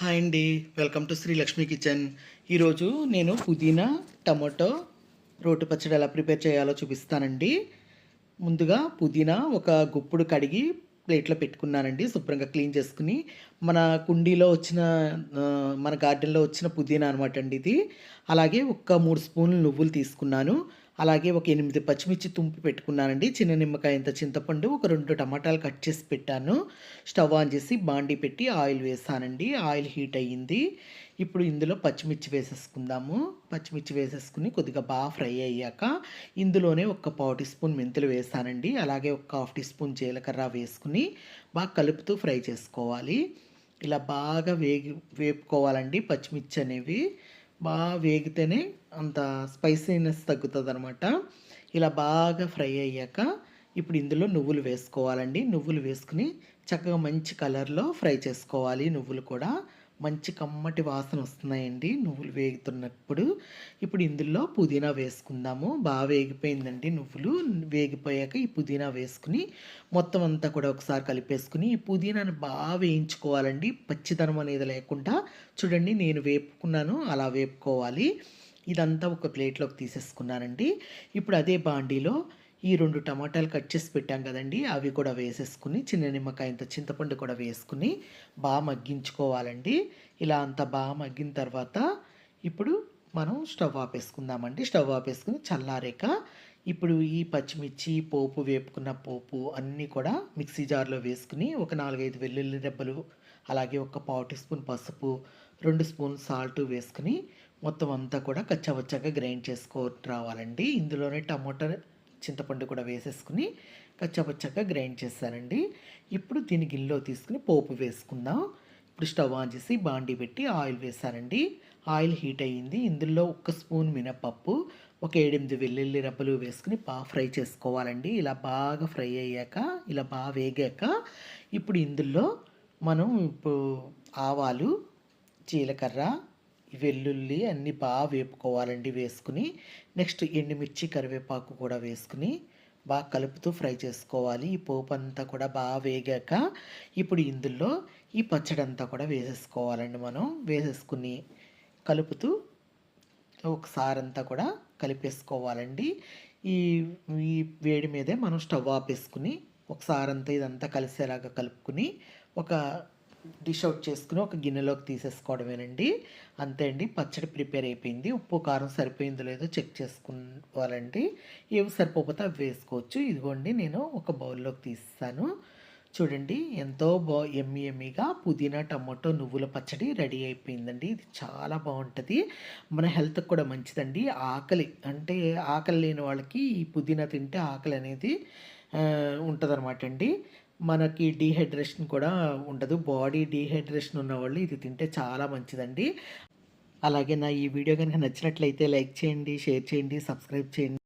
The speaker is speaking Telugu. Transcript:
హాయ్ అండి. Welcome to Shri Lakshmi kitchen. ఈరోజు నేను పుదీనా టమాటో రోటి పచ్చడి ఎలా ప్రిపేర్ చేయాలో చూపిస్తానండి. ముందుగా పుదీనా ఒక గుప్పుడు కడిగి ప్లేట్లో పెట్టుకున్నానండి శుభ్రంగా క్లీన్ చేసుకుని. మన కుండీలో వచ్చిన మన గార్డెన్లో వచ్చిన పుదీనా అనమాట అండి ఇది. అలాగే ఒక మూడు స్పూన్లు నువ్వులు తీసుకున్నాను. అలాగే ఒక ఎనిమిది పచ్చిమిర్చి తుంపి పెట్టుకున్నానండి. చిన్న నిమ్మకాయ ఇంత చింతపండు ఒక రెండు టమాటాలు కట్ చేసి పెట్టాను. స్టవ్ ఆన్ చేసి బాండీ పెట్టి ఆయిల్ వేసానండి. ఆయిల్ హీట్ అయ్యింది. ఇప్పుడు ఇందులో పచ్చిమిర్చి వేసేసుకుందాము. పచ్చిమిర్చి వేసేసుకుని కొద్దిగా బాగా ఫ్రై అయ్యాక ఇందులోనే ఒక పావు టీ స్పూన్ మెంతులు వేసానండి. అలాగే ఒక హాఫ్ టీ స్పూన్ జీలకర్ర వేసుకుని బాగా కలుపుతూ ఫ్రై చేసుకోవాలి. ఇలా బాగా వేగి వేపుకోవాలండి పచ్చిమిర్చి అనేవి. బాగా వేగితేనే అంత స్పైసీనెస్ తగ్గుతుంది అనమాట ఇలా బాగా ఫ్రై అయ్యాక ఇప్పుడు ఇందులో నువ్వులు వేసుకోవాలండి. నువ్వులు వేసుకుని చక్కగా మంచి కలర్లో ఫ్రై చేసుకోవాలి నువ్వులు కూడా. మంచి కమ్మటి వాసన వస్తున్నాయండి. నువ్వులు వేగుతున్నప్పుడు. ఇప్పుడు ఇందులో పుదీనా వేసుకుందాము. బాగా వేగిపోయిందండి నువ్వులు. వేగిపోయాక ఈ పుదీనా వేసుకుని మొత్తం అంతా కూడా ఒకసారి కలిపేసుకుని ఈ పుదీనాను బాగా వేయించుకోవాలండి. పచ్చిదనం అనేది లేకుండా. చూడండి నేను వేపుకున్నాను. అలా వేపుకోవాలి. ఇదంతా ఒక ప్లేట్లోకి తీసేసుకున్నానండి. ఇప్పుడు అదే బాండీలో ఈ రెండు టమాటాలు కట్ చేసి పెట్టాం కదండి. అవి కూడా వేసేసుకుని చిన్న నిమ్మకాయంత చింతపండు కూడా వేసుకుని బాగా మగ్గించుకోవాలండి. ఇలా అంతా బాగా మగ్గిన తర్వాత ఇప్పుడు మనం స్టవ్ ఆపేసుకుందామండి. స్టవ్ ఆపేసుకుని చల్లారాక ఇప్పుడు ఈ పచ్చిమిర్చి పోపు వేపుకున్న పోపు అన్నీ కూడా మిక్సీ జార్లో వేసుకుని ఒక నాలుగైదు వెల్లుల్లి రెబ్బలు అలాగే ఒక పావు స్పూన్ పసుపు రెండు స్పూన్ సాల్ట్ వేసుకుని మొత్తం అంతా కూడా కచ్చవచ్చగా గ్రైండ్ చేసుకో రావాలండి. ఇందులోనే టమోటా చింతపండు కూడా వేసేసుకుని కచ్చాపచ్చాగా గ్రైండ్ చేశానండి. ఇప్పుడు దీని గిన్నెలో తీసుకుని పోపు వేసుకుందాం. ఇప్పుడు స్టవ్ ఆన్ చేసి బాండీ పెట్టి ఆయిల్ వేసానండి ఆయిల్ హీట్ అయ్యింది. ఇందులో ఒక స్పూన్ మినపప్పు ఒక ఏడెనిమిది వెల్లుల్లి రబ్బలు వేసుకుని బాగా ఫ్రై చేసుకోవాలండి. ఇలా బాగా ఫ్రై అయ్యాక ఇలా బాగా వేగాక ఇప్పుడు ఇందులో మనం ఇప్పుడు ఆవాలు జీలకర్ర వెల్లుల్లి అన్నీ బాగా వేపుకోవాలండి వేసుకుని. నెక్స్ట్ ఎండుమిర్చి కరివేపాకు కూడా వేసుకుని బాగా కలుపుతూ ఫ్రై చేసుకోవాలి. ఈ పోపు అంతా కూడా బాగా వేగాక ఇప్పుడు ఇందులో ఈ పచ్చడి అంతా కూడా వేసేసుకోవాలండి మనం. వేసేసుకుని కలుపుతూ ఒకసారి అంతా కూడా కలిపేసుకోవాలండి. ఈ ఈ వేడి మీదే మనం స్టవ్ ఆపేసుకుని ఒకసారి అంతా ఇదంతా కలిసేలాగా కలుపుకుని ఒక డిష్ అవుట్ చేసుకుని ఒక గిన్నెలోకి తీసేసుకోవడమేనండి. అంతే అండి. పచ్చడి ప్రిపేర్ అయిపోయింది. ఉప్పు కారం సరిపోయిందో లేదో చెక్ చేసుకోవాలండి. ఏవి సరిపోతే అవి వేసుకోవచ్చు. ఇదిగోండి నేను ఒక బౌల్లోకి తీస్తాను చూడండి ఎంతో బా ఎమ్మి ఎమ్మిగా పుదీనా టమాటో నువ్వుల పచ్చడి రెడీ అయిపోయిందండి. ఇది చాలా బాగుంటుంది. మన హెల్త్కి కూడా మంచిదండి. ఆకలి అంటే ఆకలి లేని వాళ్ళకి ఈ పుదీనా తింటే ఆకలి అనేది ఉంటుందన్నమాట అండి. మనకి డీహైడ్రేషన్ కూడా ఉండదు. బాడీ డీహైడ్రేషన్ ఉన్న వాళ్ళు ఇది తింటే చాలా మంచిదండి. అలాగే నా ఈ వీడియో కనుక నచ్చినట్లయితే లైక్ చేయండి షేర్ చేయండి సబ్స్క్రైబ్ చేయండి.